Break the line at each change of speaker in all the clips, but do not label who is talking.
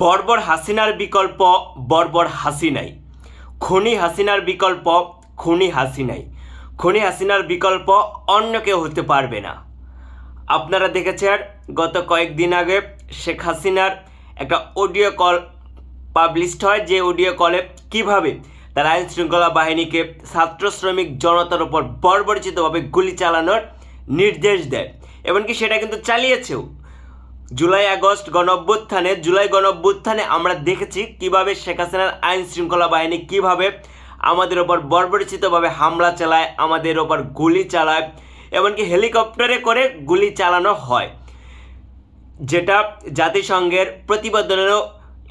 বর্বর হাসিনার বিকল্প বর্বর হাসিনাই। খুনি হাসিনার বিকল্প খুনি হাসিনাই। খুনি হাসিনার বিকল্প অন্য কেউ হতে পারবে না। আপনারা দেখেছেন, গত কয়েকদিন আগে শেখ হাসিনার একটা অডিও কল পাবলিশড হয়, যে অডিও কলে কীভাবে তার আইন শৃঙ্খলা বাহিনীকে ছাত্র শ্রমিক জনতার উপর বর্বরচিতভাবে গুলি চালানোর নির্দেশ দেয়। এমনকি সেটা কিন্তু চালিয়েছেও। জুলাই আগস্ট গণ অভ্যুত্থানে জুলাই গণ অভ্যুত্থানে আমরা দেখেছি কীভাবে শেখ হাসিনার আইন শৃঙ্খলা বাহিনী কীভাবে আমাদের ওপর বর্বরচিতভাবে হামলা চালায়, আমাদের ওপর গুলি চালায়, এমনকি হেলিকপ্টারে করে গুলি চালানো হয়। যেটা জাতিসংঘের প্রতিবেদনেও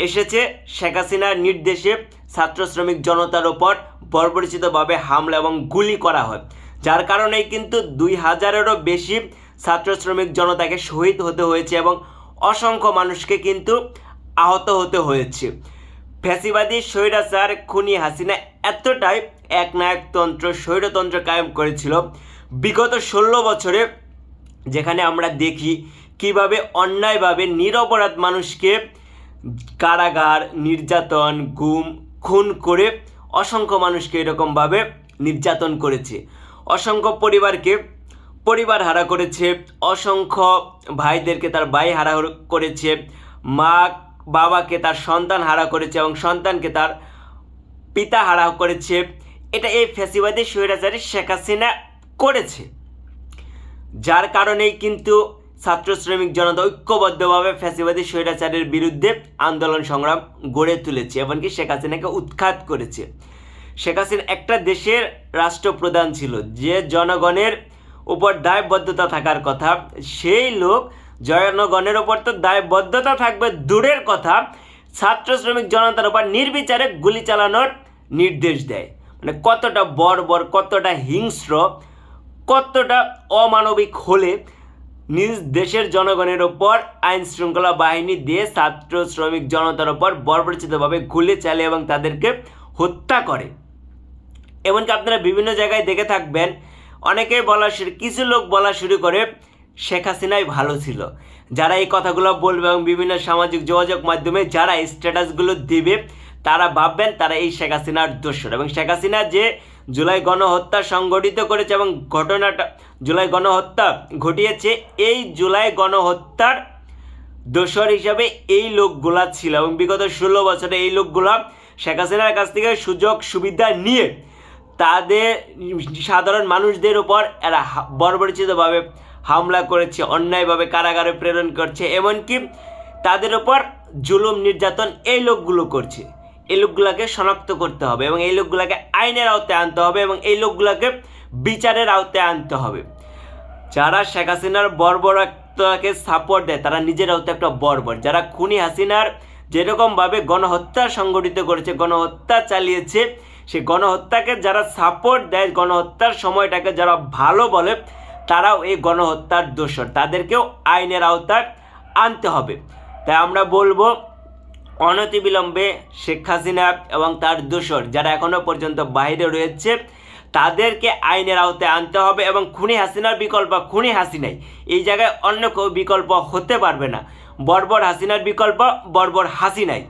এসেছে, শেখ হাসিনার নির্দেশে ছাত্র শ্রমিক জনতার ওপর বর্বরচিতভাবে হামলা এবং গুলি করা হয়। যার কারণেই কিন্তু দুই হাজারেরও বেশি ছাত্র শ্রমিক জনতাকে শহীদ হতে হয়েছে এবং অসংখ্য মানুষকে কিন্তু আহত হতে হয়েছে। ফ্যাসিবাদী স্বৈরাচার খুনি হাসিনা এতটাই একনায়কতন্ত্র, স্বৈরতন্ত্র কায়েম করেছিল। বিগত ষোলো বছরে যেখানে আমরা দেখি কীভাবে অন্যায়ভাবে নিরপরাধ মানুষকে কারাগার, নির্যাতন, গুম, খুন করে অসংখ্য মানুষকে এরকমভাবে নির্যাতন করেছে। অসংখ্য পরিবারকে পরিবার হারা করেছে, অসংখ্য ভাইদেরকে তার ভাই হারা করেছে, মা বাবাকে তার সন্তান হারা করেছে এবং সন্তানকে তার পিতা হারা করেছে। এটা এই ফ্যাসিবাদী স্বৈরাচারী শেখ হাসিনা করেছে। যার কারণেই কিন্তু ছাত্র শ্রমিক জনতা ঐক্যবদ্ধভাবে ফ্যাসিবাদী স্বৈরাচারের বিরুদ্ধে আন্দোলন সংগ্রাম গড়ে তুলেছে, এমনকি শেখ হাসিনাকে উৎখাত করেছে। শেখ হাসিনা একটা দেশের রাষ্ট্রপ্রধান ছিল, যে জনগণের উপর দায়বদ্ধতা থাকার কথা। সেই লোক জনগণের ওপর তো দায়বদ্ধতা থাকবে, দূরের কথা। ছাত্র শ্রমিক জনতার উপর নির্বিচারে গুলি চালানোর নির্দেশ দেয়। মানে কতটা বর্বর, কতটা হিংস্র, কতটা অমানবিক হলে নিজ দেশের জনগণের ওপর আইন শৃঙ্খলা বাহিনী দিয়ে ছাত্র শ্রমিক জনতার ওপর বর্বরচিতভাবে গুলি চালে এবং তাদেরকে হত্যা করে। এমনকি আপনারা বিভিন্ন জায়গায় দেখে থাকবেন অনেকেই বলা শুরু কিছু লোক বলা শুরু করে শেখ হাসিনাই ভালো ছিল। যারা এই কথাগুলো বলবে এবং বিভিন্ন সামাজিক যোগাযোগ মাধ্যমে যারা স্ট্যাটাসগুলো দেবে, তারা ভাববেন তারা এই শেখ হাসিনার দোষর। এবং শেখ হাসিনা যে জুলাই গণহত্যা সংগঠিত করেছে এবং ঘটনাটা জুলাই গণহত্যা ঘটিয়েছে, এই জুলাই গণহত্যার দোষর হিসাবে এই লোকগুলা ছিল। এবং বিগত ষোলো বছরে এই লোকগুলা শেখ হাসিনার কাছ থেকে সুযোগ সুবিধা নিয়ে তাদের সাধারণ মানুষদের উপর এরা বর্বরচিতভাবে হামলা করেছে, অন্যায়ভাবে কারাগারে প্রেরণ করছে, এমনকি তাদের উপর জুলুম নির্যাতন এই লোকগুলো করছে। এই লোকগুলোকে শনাক্ত করতে হবে এবং এই লোকগুলোকে আইনের আওতায় আনতে হবে এবং এই লোকগুলোকে বিচারের আওতায় আনতে হবে। যারা শেখ হাসিনার বর্বরতাকে সাপোর্ট দেয়, তারা নিজেরাও তো একটা বর্বর। যারা খুনি হাসিনার যেরকমভাবে গণহত্যা সংগঠিত করেছে, গণহত্যা চালিয়েছে সেই গণহত্যাকে যারা সাপোর্ট দেয়, গণহত্যার সময়টাকে যারা ভালো বলে, তারাও এই গণহত্যার দোষর। তাদেরকেও আইনের আওতায় আনতে হবে। তাই আমরা বলব, অনতিবিলম্বে শেখ হাসিনা এবং তার দোসর যারা এখনও পর্যন্ত বাইরে রয়েছে, তাদেরকে আইনের আওতায় আনতে হবে এবং খুনি হাসিনার বিকল্প, খুনি হাসিনাই। এই জায়গায় অন্য কেউ বিকল্প হতে পারবে না। বর্বর হাসিনার বিকল্প, বর্বর হাসিনাই।